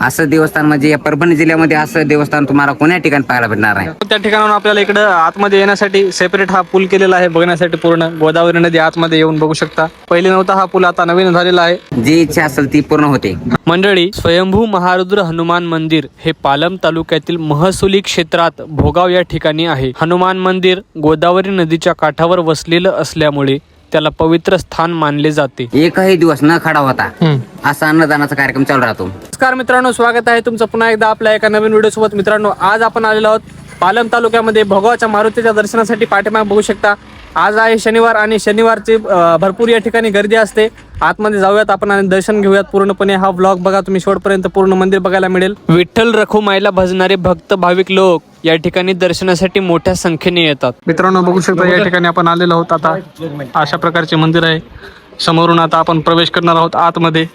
असं देवस्थान म्हणजे या परभणी जिल्ह्यामध्ये असं देवस्थान तुम्हाला कोण्या ठिकाणी पाहायला भेटणार आहे? त्या ठिकाणाहून आपल्याला इकडं आतमध्ये येण्यासाठी सेपरेट हा पूल केलेला आहे बघण्यासाठी पूर्ण गोदावरी नदी आतमध्ये येऊन बघू शकता. पहिले नव्हता हा पूल आता नवीन झालेला आहे. जी इच्छा असेल ती पूर्ण होते. मंडळी स्वयंभू महारुद्र हनुमान मंदिर हे पालम तालुक्यातील महसुली क्षेत्रात भोगाव या ठिकाणी आहे. हनुमान मंदिर गोदावरी नदीच्या काठावर वसलेलं असल्यामुळे त्याला पवित्र स्थान मानले जाते. एकही दिवस न खडा होता. असा अन्नदानाचा कार्यक्रम चालू राहतो. नमस्कार मित्रांनो स्वागत आहे तुमचं पुन्हा एकदा आपल्या एका नवीन व्हिडिओ सोबत. मित्रांनो आज आपण आलेलो आहोत पालम तालुक्यामध्ये भोगावच्या मारुतीच्या दर्शनासाठी पाठीमाग बघू शकता. आज आहे शनिवार आणि शनिवारची भरपूर या ठिकाणी गर्दी असते. आतमध्ये जाऊयात आपण आणि दर्शन घेऊयात पूर्णपणे. हा ब्लॉग बघा तुम्ही शेवटपर्यंत पूर्ण मंदिर बघायला मिळेल. विठ्ठल रखुमाईला भजणारे भक्त भाविक लोक या ठिकाणी दर्शनासाठी मोठ्या संख्येने येतात. मित्रांनो बघू शकता या ठिकाणी आपण आलेलो आहोत आता. अशा प्रकारचे मंदिर आहे. समोरून आता आपण प्रवेश करणार आहोत आतमध्ये.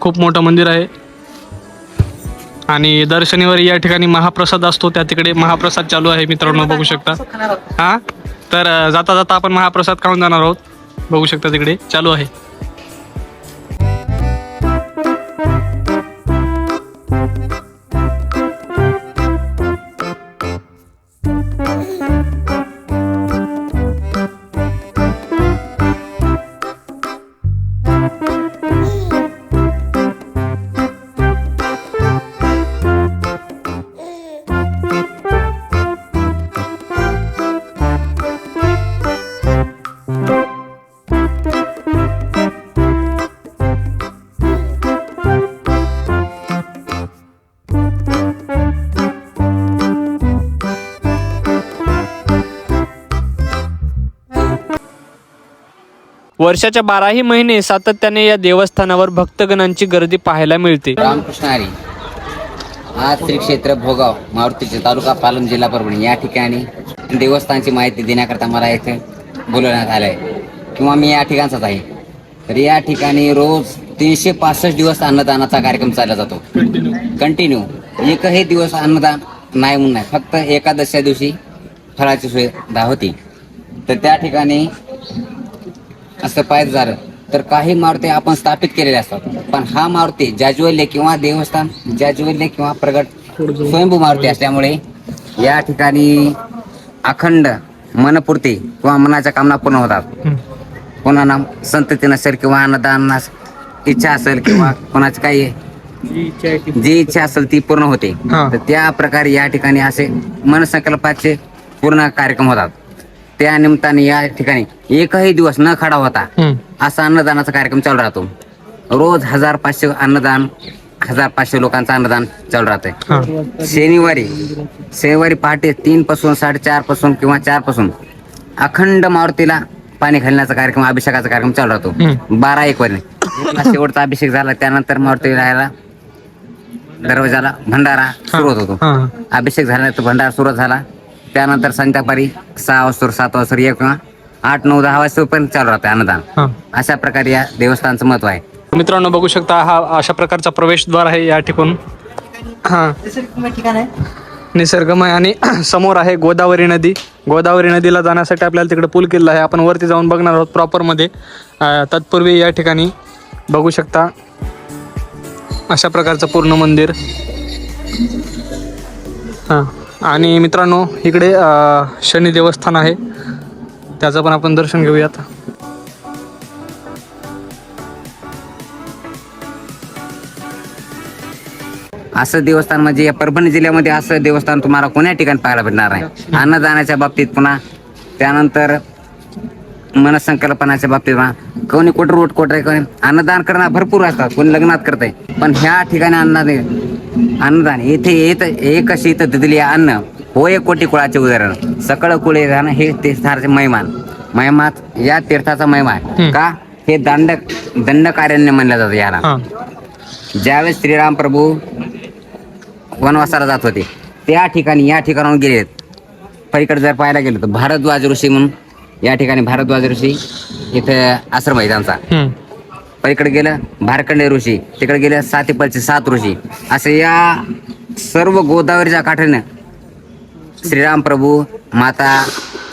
खूप मोठं मंदिर आहे. आणि दर शनिवारी या ठिकाणी महाप्रसाद असतो. त्या तिकडे महाप्रसाद चालू आहे मित्रांनो बघू शकता. हा? तर जाता जाता आपण महाप्रसाद खाऊन जाणार आहोत. बघू शकता तिकडे. चालू आहे. वर्षाच्या बाराही महिने सातत्याने या देवस्थानावर भक्तगणांची गर्दी पाहायला मिळते. रामकृष्ण हरी. आज श्री क्षेत्र भोगाव मारुतीचे तालुका पालम जिल्हा परभणी. या ठिकाणी देवस्थानची माहिती देण्याकरता मला येथे बोलवण्यात आलं आहे किंवा मी या ठिकाणचाच आहे. तर या ठिकाणी रोज तीनशे पासष्ट दिवस अन्नदानाचा कार्यक्रम चालला जातो. कंटिन्यू एकही दिवस अन्नदान नाही म्हणून नाही. फक्त एकादशच्या दिवशी फळाची सुविधा होती. तर त्या ठिकाणी असं पाहिजे झालं. तर काही मारुती आपण स्थापित केलेले असतात. पण हा मारुती जाज्वल्य किंवा देवस्थान जाज्वल्य किंवा प्रगट स्वयंभू मारुती असल्यामुळे या ठिकाणी अखंड मनपूर्ती किंवा मनाच्या कामना पूर्ण होतात. कोणाला संतती नसेल किंवा अन्नदानास इच्छा असेल किंवा कोणाची काही जी इच्छा असेल ती पूर्ण होते. तर त्या प्रकारे या ठिकाणी असे मनसंकल्पाचे पूर्ण कार्यक्रम होतात. त्या निमित्ताने या ठिकाणी एकही दिवस न खडा होता असा अन्नदानाचा कार्यक्रम चालू राहतो. रोज हजार पाचशे अन्नदान हजार पाचशे लोकांचं अन्नदान चालू राहतंय. शनिवारी शनिवारी पहाटे तीन पासून साडेचारपासून किंवा चारपासून अखंड मारुतीला पाणी घालण्याचा कार्यक्रम अभिषेकाचा कार्यक्रम चालू राहतो. बारा एक वाजले शेवटचा अभिषेक झाला त्यानंतर मारुती राहायला दरवाजाला भंडारा सुरू होत होतो. अभिषेक झाल्यानंतर भंडारा सुरू झाला. त्यानंतर संध्याकाळी सहा वाजता सात वाजता एक आठ नऊ दहा वाजतापर्यंत चालू राहते अन्नदान. अशा प्रकारे या देवस्थानचं महत्त्व आहे. मित्रांनो बघू शकता हा अशा प्रकारचा प्रवेशद्वार आहे या ठिकाण. हा. निसर्गमय आणि समोर आहे गोदावरी नदी. गोदावरी नदीला जाण्यासाठी आपल्याला तिकडे पूल केलेला आहे. आपण वरती जाऊन बघणार आहोत प्रॉपरमध्ये अं, तत्पूर्वी या ठिकाणी बघू शकता अशा प्रकारचं पूर्ण मंदिर. हां. आणि मित्रांनो इकडे अं, शनी देवस्थान आहे. त्याचं पण आपण दर्शन घेऊयात. असं देवस्थान म्हणजे या परभणी जिल्ह्यामध्ये असं देवस्थान तुम्हाला कोण्या ठिकाणी पाहायला भेटणार आहे? अन्नदानाच्या बाबतीत पुन्हा त्यानंतर मनसंकल्पनाच्या बाबतीत म्हणा कोणी कोट रोट कोट कोणी अन्नदान करणार भरपूर असतात कोणी लग्नात करतंय पण ह्या ठिकाणी अन्नदान अन्नदान. येथे येत एक शीत दिली अन्न. होय कोटी कुळाचे उदाहरण. सकळ कुळे जाणं हे ते सारचे महिमान महिमात या तीर्थाचा महिमा आहे का? हे दंड दंडकार्याने म्हणलं जातं याला. ज्यावेळेस श्रीराम प्रभू वनवासाला जात होते त्या ठिकाणी या ठिकाणाहून गेले. पलीकडे जर पाहायला गेलं तर भारद्वाज ऋषी म्हणून या ठिकाणी भारद्वाज ऋषी इथे आश्रम आहे त्यांचा. पलीकडे गेलं भारखंडे ऋषी तिकडे गेले सातीपलचे सात ऋषी. असे या सर्व गोदावरीच्या काठाने श्रीराम प्रभू माता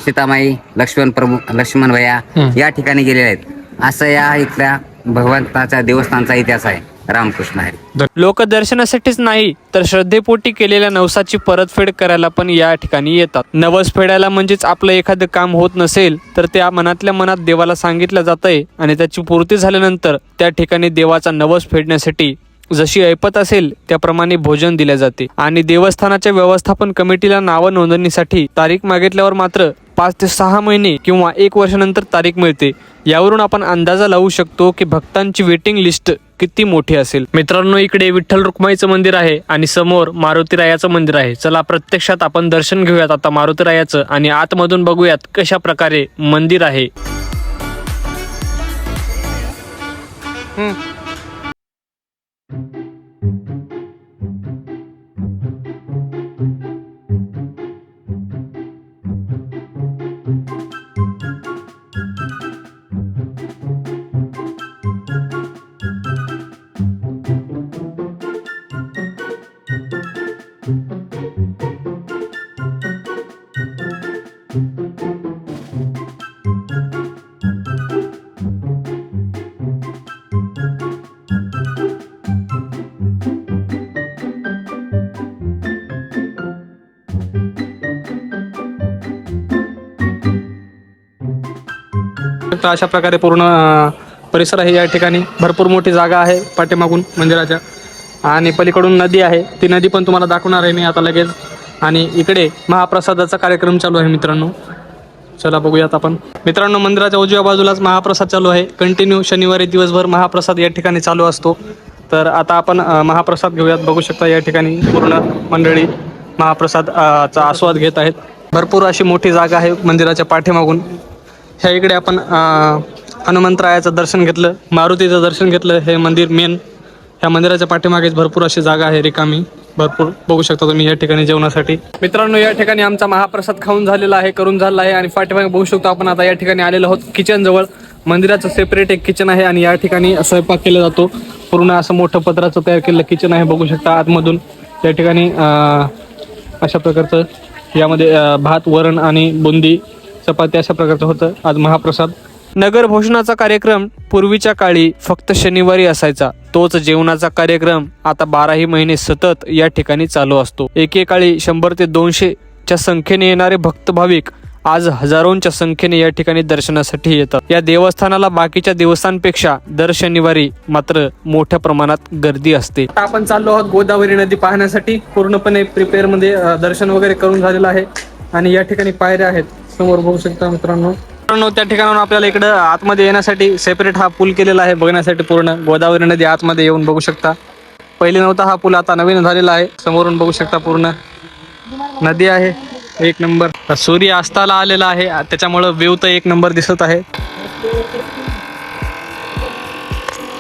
सीतामाई लक्ष्मण प्रभू लक्ष्मण भैया. या ठिकाणी गेलेले आहेत. असं या इथल्या भगवंताच्या देवस्थानचा इतिहास आहे. रामकृष्ण हरी. लोक दर्शनासाठीच नाही तर श्रद्धेपोटी केलेल्या नवसाची परतफेड करायला पण या ठिकाणी येतात. नवस फेडायला म्हणजेच आपलं एखादं काम होत नसेल तर त्या मनातल्या मनात देवाला सांगितलं जातंय आणि त्याची पूर्ती झाल्यानंतर त्या ठिकाणी देवाचा नवस फेडण्यासाठी जशी ऐपत असेल त्याप्रमाणे भोजन दिले जाते. आणि देवस्थानाच्या व्यवस्थापन कमिटीला नाव नोंदणीसाठी तारीख मागितल्यावर मात्र पाच ते सहा महिने किंवा एक वर्षानंतर तारीख मिळते. यावरून आपण अंदाजा लावू शकतो की भक्तांची वेटिंग लिस्ट किती मोठी असेल. मित्रांनो इकडे विठ्ठल रुक्माईचं मंदिर आहे आणि समोर मारुतीरायाचं मंदिर आहे. चला प्रत्यक्षात आपण दर्शन घेऊयात आता मारुतीरायाचं आणि आतमधून बघूयात कशा प्रकारे मंदिर आहे. तर अशा प्रकारे पूर्ण परिसर आहे या ठिकाणी. भरपूर मोठी जागा आहे पाठीमागून मंदिराच्या. आणि पलीकडून नदी आहे. ती नदी पण तुम्हाला दाखवणार आहे मी आता लगेच. आणि इकडे महाप्रसादाचा कार्यक्रम चालू आहे मित्रांनो. चला बघूयात आपण. मित्रांनो मंदिराच्या उजव्या बाजूलाच महाप्रसाद चालू आहे. कंटिन्यू शनिवारी दिवसभर महाप्रसाद या ठिकाणी चालू असतो. तर आता आपण महाप्रसाद घेऊयात. बघू शकता या ठिकाणी पूर्ण मंडळी महाप्रसाद चा आस्वाद घेत आहेत. भरपूर अशी मोठी जागा आहे मंदिराच्या पाठीमागून. ह्या इकडे आपण हनुमंतरायाचं दर्शन घेतलं मारुतीचं दर्शन घेतलं हे मंदिर मेन ह्या मंदिराच्या पाठीमागेच भरपूर अशी जागा आहे रिकामी. भरपूर बघू शकता तुम्ही या ठिकाणी जेवणासाठी. मित्रांनो या ठिकाणी आमचा महाप्रसाद खाऊन झालेला आहे करून झालेला आहे आणि पाठीमागे बघू शकतो आपण आता या ठिकाणी आलेलो आहोत किचन जवळ. मंदिराचं सेपरेट एक किचन आहे आणि या ठिकाणी स्वयंपाक केला जातो. पूर्ण असं मोठं पत्राचं तयार केलेलं किचन आहे बघू शकता आतमधून. या ठिकाणी अशा प्रकारचं यामध्ये भात वरण आणि बुंदी चपाती अशा प्रकारचं होतं. आज महाप्रसाद. नगर भोजनाचा कार्यक्रम पूर्वीच्या काळी फक्त शनिवारी असायचा. तोच जेवणाचा कार्यक्रम आता बाराही महिने सतत या ठिकाणी चालू असतो. एकेकाळी शंभर ते दोनशे च्या संख्येने येणारे भक्त भाविक आज हजारोंच्या संख्येने या ठिकाणी दर्शनासाठी येतात. या देवस्थानाला बाकीच्या दिवसांपेक्षा दर शनिवारी मात्र मोठ्या प्रमाणात गर्दी असते. आपण चाललो आहोत गोदावरी नदी पाहण्यासाठी. पूर्णपणे प्रिपेअरमध्ये दर्शन वगैरे करून झालेलं आहे. आणि या ठिकाणी पायऱ्या आहेत. समोर बघू शकता मित्रांनो. मित्रांनो त्या ठिकाणाहून आपल्याला इकडं आतमध्ये येण्यासाठी सेपरेट हा पूल केलेला आहे बघण्यासाठी पूर्ण गोदावरी नदी आतमध्ये येऊन बघू शकता. पहिले नव्हता हा पूल आता नवीन झालेला आहे. समोरून बघू शकता पूर्ण नदी आहे एक नंबर. सूर्य अस्ताला आलेला आहे त्याच्यामुळं व्ह्यू तर एक नंबर दिसत आहे.